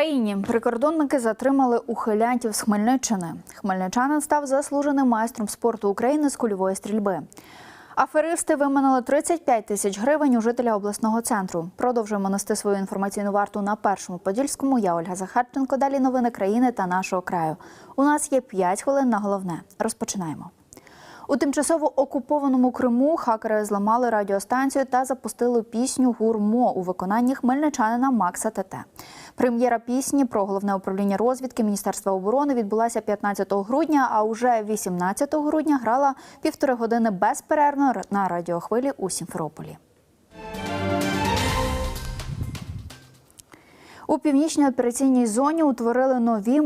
Україні прикордонники затримали ухилянтів з Хмельниччини. Хмельничанин став заслуженим майстром спорту України з кульової стрільби. Аферисти виманили 35 тисяч гривень у жителя обласного центру. Продовжуємо нести свою інформаційну варту на першому подільському. Я Ольга Захарченко. Далі новини країни та нашого краю. У нас є 5 хвилин на головне. Розпочинаємо. У тимчасово окупованому Криму хакери зламали радіостанцію та запустили пісню Гурмо у виконанні хмельничанина Макса ТТ. Прем'єра пісні про головне управління розвідки Міністерства оборони відбулася 15 грудня, а уже 18 грудня грала півтори години безперервно на радіохвилі у Сімферополі. У північній операційній зоні утворили нові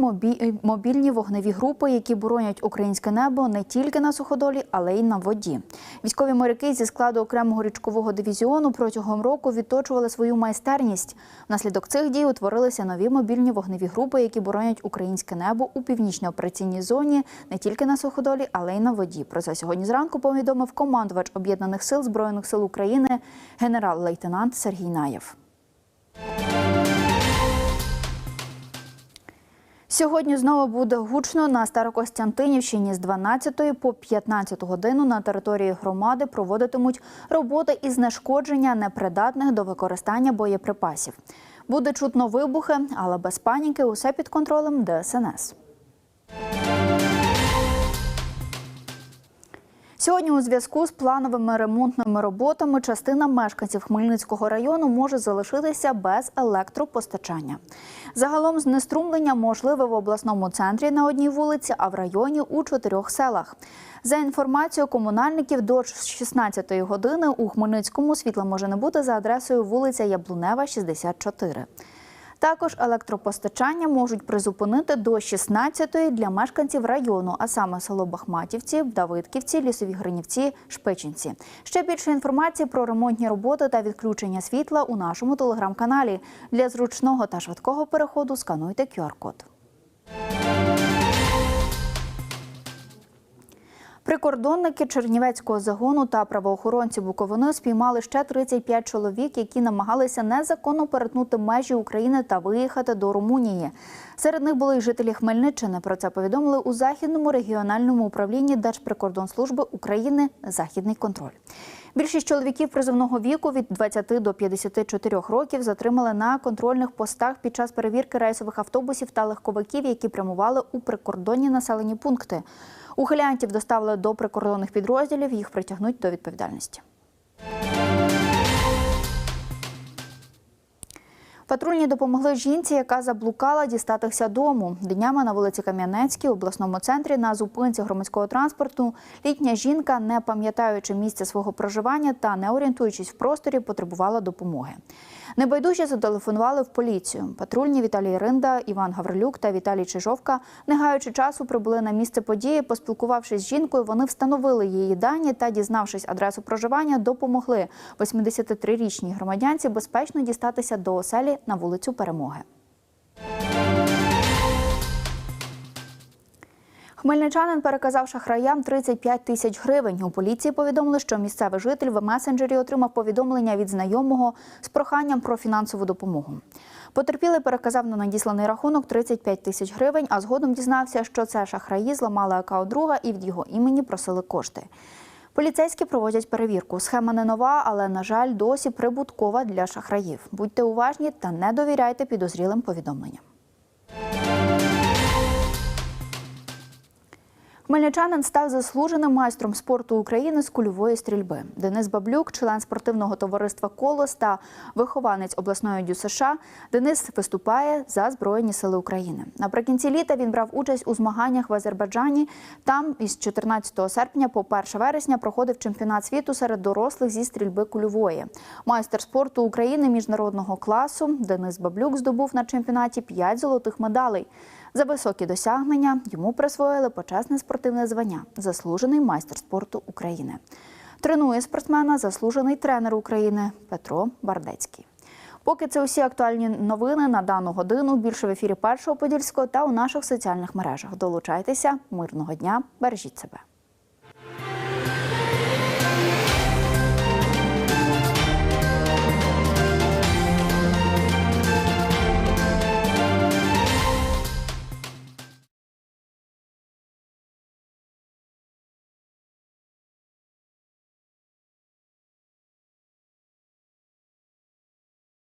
мобільні вогневі групи, які боронять українське небо не тільки на суходолі, але й на воді. Військові моряки зі складу окремого річкового дивізіону протягом року відточували свою майстерність. Внаслідок цих дій утворилися нові мобільні вогневі групи, які боронять українське небо у північній операційній зоні не тільки на суходолі, але й на воді. Про це сьогодні зранку повідомив командувач об'єднаних сил збройних сил України генерал-лейтенант Сергій Наєв. Сьогодні знову буде гучно на Старокостянтинівщині з 12 по 15 годину на території громади проводитимуть роботи із знешкодження непридатних до використання боєприпасів. Буде чутно вибухи, але без паніки усе під контролем ДСНС. Сьогодні у зв'язку з плановими ремонтними роботами частина мешканців Хмельницького району може залишитися без електропостачання. Загалом знеструмлення можливе в обласному центрі на одній вулиці, а в районі у чотирьох селах. За інформацією комунальників, до 16-ї години у Хмельницькому світла може не бути за адресою вулиця Яблунева, 64. Також електропостачання можуть призупинити до 16-ї для мешканців району, а саме село Бахматівці, Давидківці, Лісові Гринівці, Шпичинці. Ще більше інформації про ремонтні роботи та відключення світла у нашому телеграм-каналі. Для зручного та швидкого переходу скануйте QR-код. Прикордонники Чернівецького загону та правоохоронці Буковини спіймали ще 35 чоловік, які намагалися незаконно перетнути межі України та виїхати до Румунії. Серед них були й жителі Хмельниччини. Про це повідомили у західному регіональному управлінні Держприкордонслужби України Західний контроль. Більшість чоловіків призовного віку від 20 до 54 років затримали на контрольних постах під час перевірки рейсових автобусів та легковиків, які прямували у прикордонні населені пункти. Ухилянтів доставили до прикордонних підрозділів, їх притягнуть до відповідальності. Патрульні допомогли жінці, яка заблукала дістатися дому. Днями на вулиці Кам'янецькій, обласному центрі, на зупинці громадського транспорту, літня жінка, не пам'ятаючи місця свого проживання та не орієнтуючись в просторі, потребувала допомоги. Небайдужі зателефонували в поліцію. Патрульні Віталій Ринда, Іван Гаврилюк та Віталій Чижовка, не гаючи часу, прибули на місце події. Поспілкувавшись з жінкою, вони встановили її дані та, дізнавшись адресу проживання, допомогли 83-річній громадянці безпечно дістатися до оселі на вулицю Перемоги. Хмельничанин переказав шахраям 35 тисяч гривень. У поліції повідомили, що місцевий житель в месенджері отримав повідомлення від знайомого з проханням про фінансову допомогу. Потерпілий переказав на надісланий рахунок 35 тисяч гривень, а згодом дізнався, що це шахраї зламали аккаунт друга і від його імені просили кошти. Поліцейські проводять перевірку. Схема не нова, але, на жаль, досі прибуткова для шахраїв. Будьте уважні та не довіряйте підозрілим повідомленням. Хмельничанин став заслуженим майстром спорту України з кульової стрільби. Денис Баблюк, член спортивного товариства Колос та вихованець обласної ДЮСШ, Денис виступає за Збройні Сили України. Наприкінці літа він брав участь у змаганнях в Азербайджані. Там із 14 серпня по 1 вересня проходив чемпіонат світу серед дорослих зі стрільби кульової. Майстер спорту України міжнародного класу Денис Баблюк здобув на чемпіонаті 5 золотих медалей. За високі досягнення йому присвоїли почесне спортивне звання заслужений майстер спорту України. Тренує спортсмена заслужений тренер України Петро Бардецький. Поки це усі актуальні новини на дану годину. Більше в ефірі першого подільського та у наших соціальних мережах. Долучайтеся, мирного дня, бережіть себе.